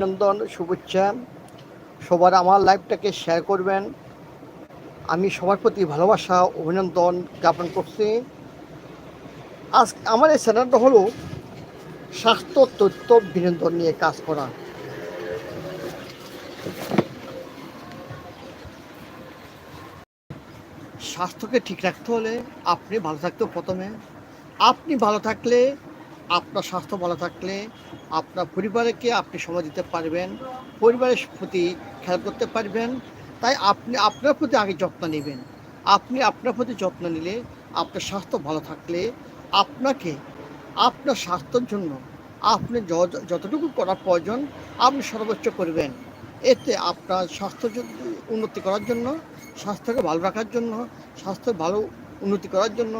অভিনন্দন, শুভেচ্ছা। সবার আমার লাইভটাকে শেয়ার করবেন। আমি সবার প্রতি ভালোবাসা, অভিনন্দন জ্ঞাপন করছি। আজ আমার এই চ্যানেলটা হলো স্বাস্থ্য, তথ্য, বিনোদন নিয়ে কাজ করা। স্বাস্থ্যকে ঠিক রাখতে হলে আপনি ভালো থাকতে প্রথমে। আপনি ভালো থাকলে আপনার স্বাস্থ্য ভালো থাকলে আপনার পরিবারকে আপনি সময় দিতে পারবেন, পরিবারের প্রতি খেয়াল করতে পারবেন। তাই আপনি আপনার প্রতি আগে যত্ন নেবেন। আপনি আপনার প্রতি যত্ন নিলে আপনার স্বাস্থ্য ভালো থাকলে আপনাকে আপনার স্বাস্থ্যের জন্য আপনি যতটুকু করার প্রয়োজন আপনি সর্বোচ্চ করবেন। এতে আপনার স্বাস্থ্য উন্নতি করার জন্য, স্বাস্থ্যকে ভালো রাখার জন্য, স্বাস্থ্য ভালো উন্নতি করার জন্য,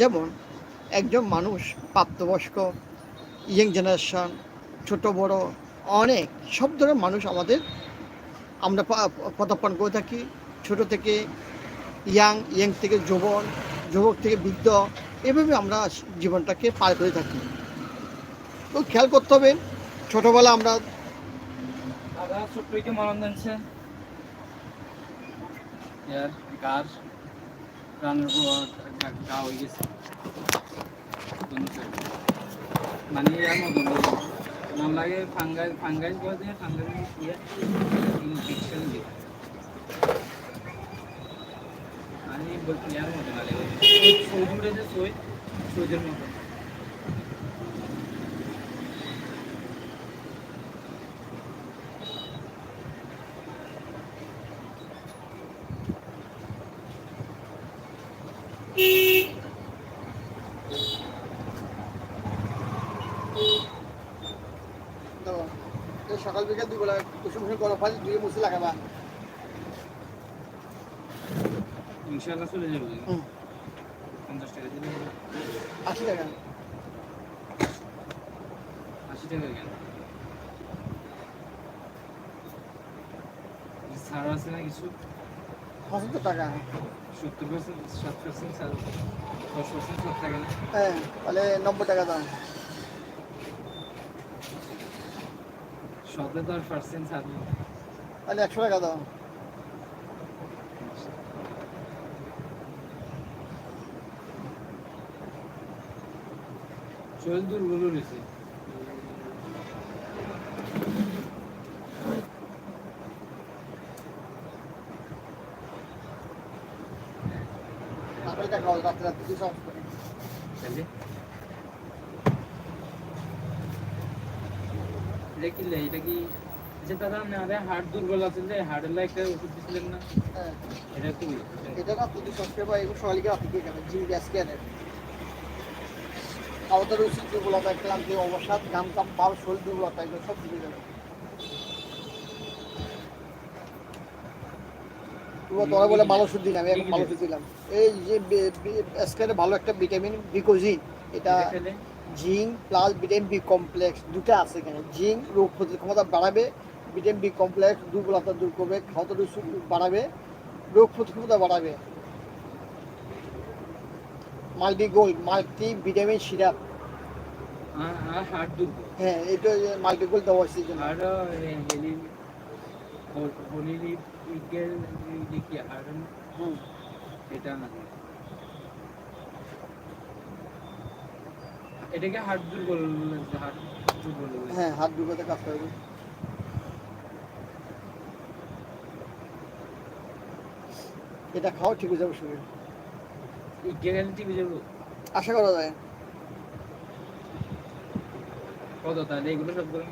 যেমন একজন মানুষ, প্রাপ্তবয়স্ক ইয়ং জেনারেশন ছোট, বড়, অনেক, সব ধরনের মানুষ আমাদের আমরা পদার্পণ করে থাকি। ছোট থেকে ইয়াং ইয়াং থেকে যৌবন যুবক থেকে বৃদ্ধ, এভাবে আমরা জীবনটাকে পার করে থাকি। তো খেয়াল করতে হবে, ছোটোবেলা আমরা গার রানের পর গা হয়ে গেছে। মানে ইয়ার মতন নাম লাগে ফাঙ্গাই ফাঙ্গাইজ বলে দিয়ে ফাঙ্গাই ইয়ে ইনফেকশন দিয়ে মানে ইয়ার মতন আলে সই উঠেছে সই সইদের মতন কুসুম কুসুম গরম পানি দুই মুছে লাগাবা। ইনশাআল্লাহ চলে যাবে। পঞ্চাশ টাকা দিলে আশি টাকা। আশি টাকা কেন? ছাড় আছে না কিছু? পঁচাত্তর টাকা। সত্তর পার্সেন্ট সাত পার্সেন্ট দশ পার্সেন্ট ছাড় থাকে না? হ্যাঁ তাহলে নব্বই টাকা দাম। সতেরো পার্সেন্ট ছাড় নেই। তাহলে একশো টাকা দাও। শরীর দুর্বল রয়েছে তারপরে টাকা হল রাত্রে রাত্রে দুশো করে তাহলে এটা কি এটা কি আচ্ছা দাদা আমাদের হার্ট দুর্বল আছে যে হার্টের লাই একটা ওষুধ দিছিলেন না? হ্যাঁ। এটা কি? এটা না তুই সবচেয়ে বা এগুলো সকালে গিয়ে আপনি কেন জিম গ্যাস ক্যানের আমাদের উচিত দুর্বলতা ক্লান্তি অবসাদ কাম শরীর দুর্বলতা এগুলো সব দিকে যাবে তোরা বলে ভালো ওষুধ দিলাম এখন ভালো ওষুধ দিলাম। এই যে ভালো একটা ভিটামিন বিকোজিন এটা zinc plus vitamin B complex দুটো আছে এখানে। জিঙ্ক রোগ প্রতিরোধ ক্ষমতা বাড়াবে ভিটামিন বি কমপ্লেক্স দুর্বলতা দূর করবে ক্ষমতা বাড়াবে রোগ প্রতিরোধ ক্ষমতা বাড়াবে। Multi gold multi vitamin syrup heart দুর্বল হ্যাঁ এটা মাল্টি গোল্ড দেওয়া হয়েছে জন্য। এটা না। এটাকে হার্ট দুর্বল হার্ট দুর্বল হ্যাঁ হাত দুর্বলতা কাজ করবে এটা খাও ঠিক হয়ে যাবে শরীর। গেলে টিভি যাব। আশা করা যায়। কত তাহলে? এগুলো সব করে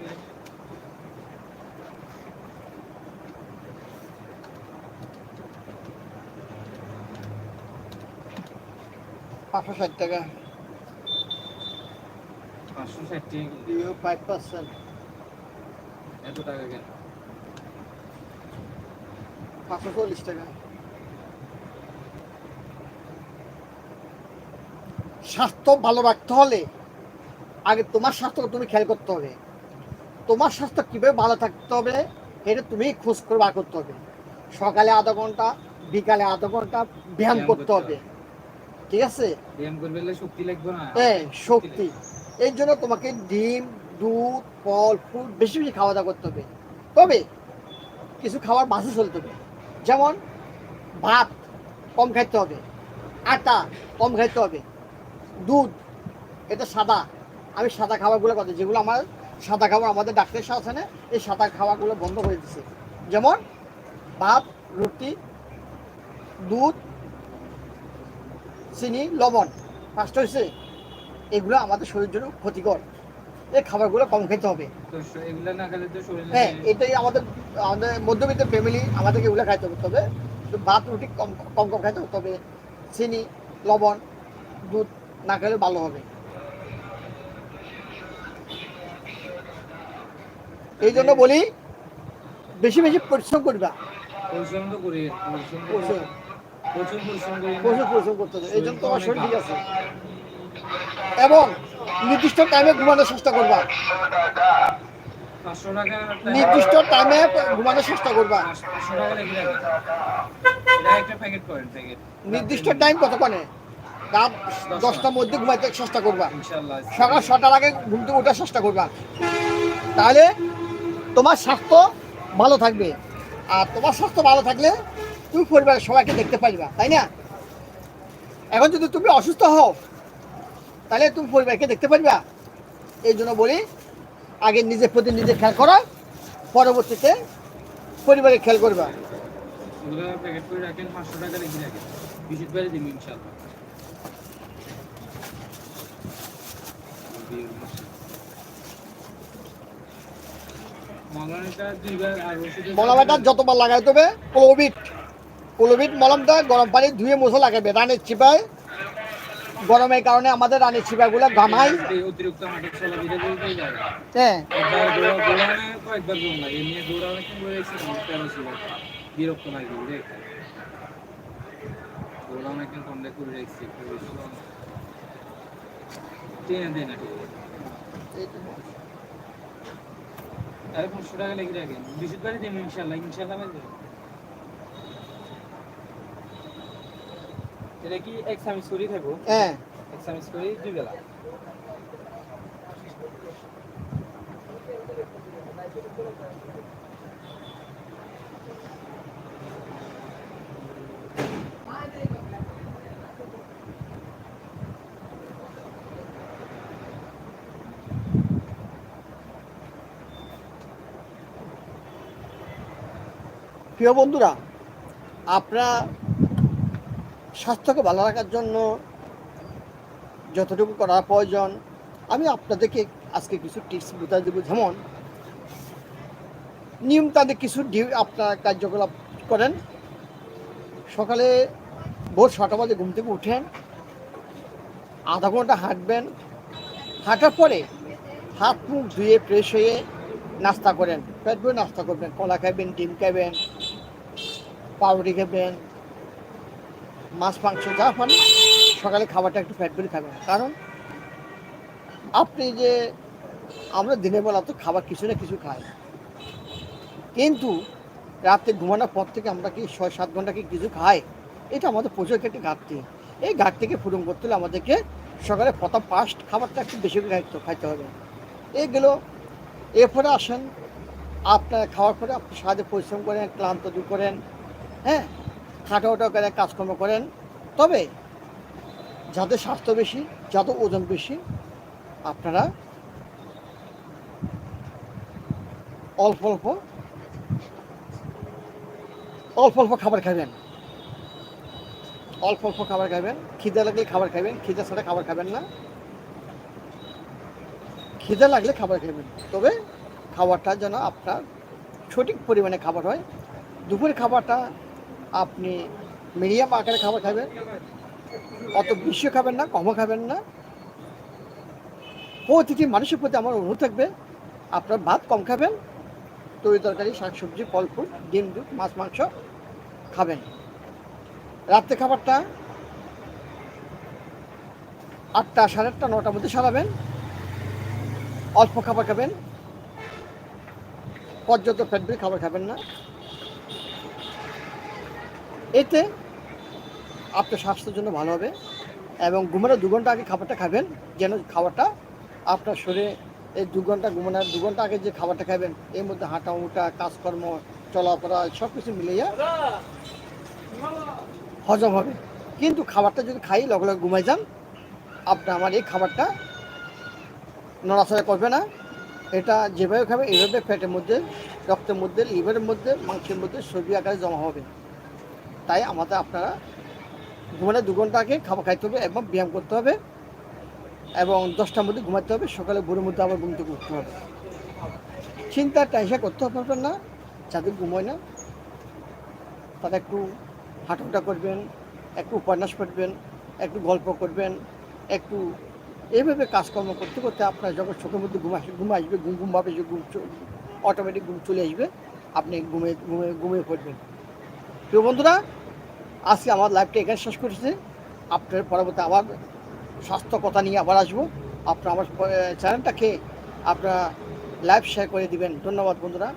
পাঁচশো ষাট টাকা। পাঁচশো ষাট টাকা জিরো ফাইভ পার্সেন্ট এত টাকা কেন? পাঁচশো চল্লিশ টাকা। স্বাস্থ্য ভালো রাখতে হলে আগে তোমার স্বাস্থ্যকে তুমি খেয়াল করতে হবে। তোমার স্বাস্থ্য কীভাবে ভালো থাকতে হবে এটা তুমি খোঁজ করে বার করতে হবে। সকালে আধা ঘণ্টা বিকালে আধা ঘণ্টা ব্যায়াম করতে হবে। ঠিক আছে? ব্যায়াম করবে শক্তি লাগবে না। হ্যাঁ শক্তি। এই জন্য তোমাকে ডিম, দুধ, ফল ফুল বেশি বেশি খাওয়া দাওয়া করতে হবে। তবে কিছু খাবার বাসে চলতে হবে। যেমন ভাত কম খাইতে হবে, আটা কম খাইতে হবে, দুধ, এটা সাদা। আমি সাদা খাবারগুলো কথা যেগুলো আমার সাদা খাবার আমাদের ডাক্তারের সাথে না, এই সাদা খাবারগুলো বন্ধ করে দিচ্ছে যেমন ভাত, রুটি, দুধ, চিনি, লবণ। ফার্স্ট হয়েছে এগুলো আমাদের শরীরের জন্য ক্ষতিকর। এই খাবারগুলো কম খেতে হবে। হ্যাঁ এটাই আমাদের আমাদের মধ্যবিত্ত ফ্যামিলি আমাদেরকে এগুলো খাইতে হবে। তবে ভাত রুটি কম কম কম খাইতে হবে। তবে চিনি লবণ দুধ না খেলে ভালো হবে। এই জন্য বলি বেশি বেশি পরিশ্রম করবা। পরিশ্রম তো করি পরিশ্রম করতে হবে। এই জন্য তোমার শরীর ঠিক আছে। এবং নির্দিষ্ট টাইমে ঘুমানোর চেষ্টা করবা। নির্দিষ্ট টাইমে ঘুমানোর চেষ্টা করবা। নির্দিষ্ট টাইম কতক্ষণে? রাত দশটার মধ্যে ঘুমাইতে চেষ্টা করবা। সকাল ছটার আগে ঘুম থেকে ওঠার চেষ্টা করবা। তাহলে তোমার স্বাস্থ্য ভালো থাকবে। আর তোমার স্বাস্থ্য ভালো থাকলে তুমি পরিবারের সবাইকে দেখতে পারবা তাই না? এখন যদি তুমি অসুস্থ হও তাহলে তুমি পরিবারকে দেখতে পারবা। এই জন্য বলি আগে নিজের প্রতি নিজে খেয়াল করো পরবর্তীতে পরিবারের খেয়াল করবা। মলমটা যতবার লাগাইতে হবে কোলোভিট কোলোভিট মলমটা গরম পানি ধুয়ে মুছে লাগাবে রানের চিপায়। গরমের কারণে আমাদের রানের চিপাগুলো ঘামাই রাখেন ইনশাল্লাহ ইনশাল্লাহ এটা কি এক সামিস করি হ্যাঁ। এক করি দুই বেলা প্রিয় বন্ধুরা আপনারা স্বাস্থ্যকে ভালো রাখার জন্য যতটুকু করা প্রয়োজন, আমি আপনাদেরকে আজকে কিছু টিপস বোঝা দেবো। যেমন নিয়ম তাদের কিছু আপনার কার্যকলাপ করেন। সকালে ভোর ছটা বাজে ঘুম থেকে উঠেন, আধা ঘণ্টা হাঁটবেন, হাঁটার পরে হাত, মুখ ধুয়ে ফ্রেশ হয়ে নাস্তা করেন। পেট ভরে নাস্তা করবেন, কলা খাবেন, ডিম খাবেন, পাউরুটি খাবেন মাছ, মাংস, যা পান, সকালে খাবারটা একটু ফ্যাট করে খাবেন। কারণ আপনি যে, আমরা দিনের বেলা তো খাবার কিছু না কিছু খাই। কিন্তু রাতে ঘুমানোর পর থেকে আমরা কি ছয়, সাত ঘণ্টা কি কিছু খাই? এটা আমাদের প্রচুর একটি ঘাটতি। এই ঘাটতিকে পূরণ করতে হলে আমাদেরকে সকালে প্রথম ফার্স্ট খাবারটা একটু বেশি করে খাইতে খাইতে হবে। এইগুলো এরপরে আসেন, আপনার খাওয়ার পরে আপনি সারাদিন পরিশ্রম করেন, ক্লান্ত দূর করেন হ্যাঁ? খাটা ওটা করে কাজকর্ম করেন। তবে যাদের স্বাস্থ্য বেশি যাদের ওজন বেশি, আপনারা অল্প অল্প অল্প অল্প খাবার খাবেন অল্প অল্প খাবার খাবেন খিদে লাগলে খাবার খাবেন খিদে ছাড়া খাবার খাবেন না। খিদে লাগলে খাবার খাবেন তবে খাবারটা যেন আপনার সঠিক পরিমাণে খাবার হয়। দুপুরের খাবারটা আপনি মিডিয়াম আকারে খাবার খাবেন। অত বেশিও খাবেন না, কমও খাবেন না। প্রতিটি মানুষের প্রতি আমার অনুরোধ থাকবে, আপনার ভাত কম খাবেন, তরি তরকারি, শাকসবজি ফল ফুল ডিম, দুধ, মাছ, মাংস খাবেন। রাত্রে খাবারটা আটটা সাড়ে আটটা, নটার মধ্যে সারাবেন। অল্প খাবার খাবেন। পর্যাপ্ত ফ্যাট খাবার খাবেন না। এতে আপনার স্বাস্থ্যের জন্য ভালো হবে এবং ঘুমানোর দু ঘণ্টা আগে খাবারটা খাবেন, যেন খাবারটা আপনার শরীরে এই দু ঘণ্টা ঘুমানোর দু ঘণ্টা আগে যে খাবারটা খাবেন, এর মধ্যে হাঁটা উটা কাজকর্ম, চলাফেরা সব কিছু মিলিয়ে হজম হবে। কিন্তু খাবারটা যদি খাই, লগে লগে ঘুমাই যান আপনি আমার এই খাবারটা নড়াচড়া করবে না। এটা যেভাবে খাবে, এইভাবে ফ্যাটের মধ্যে, রক্তের মধ্যে লিভারের মধ্যে, মাংসের মধ্যে সবজি আকারে জমা হবে। তাই আমাদের আপনারা ঘুমানোর দু ঘণ্টা আগে খাবার খাইতে হবে এবং ব্যায়াম করতে হবে এবং দশটার মধ্যে ঘুমাতে হবে, সকালে ভোরের মধ্যে আবার ঘুম থেকে উঠতে হবে। চিন্তা টেনশন করতে পারবেন না, যাদের ঘুমোয় না, তারা একটু হাঁটাহুটা করবেন, একটু উপন্যাস পড়বেন, একটু গল্প করবেন, একটু এইভাবে কাজকর্ম করতে করতে আপনার যখন চোখের মধ্যে ঘুম আসবে ঘুম আসবে, ঘুম ঘুম ভাবে যে ঘুম অটোমেটিক ঘুম চলে আসবে, আপনি ঘুমে ঘুমে ঘুমিয়ে পড়বেন। প্রিয় বন্ধুরা আজকে আমার লাইভটা এখানে শেষ করেছে। আপনার পরবর্তী আবার স্বাস্থ্য কথা নিয়ে আবার আসব। আপনার আমার চ্যানেলটাকে আপনার লাইভ শেয়ার করে দিবেন। ধন্যবাদ বন্ধুরা।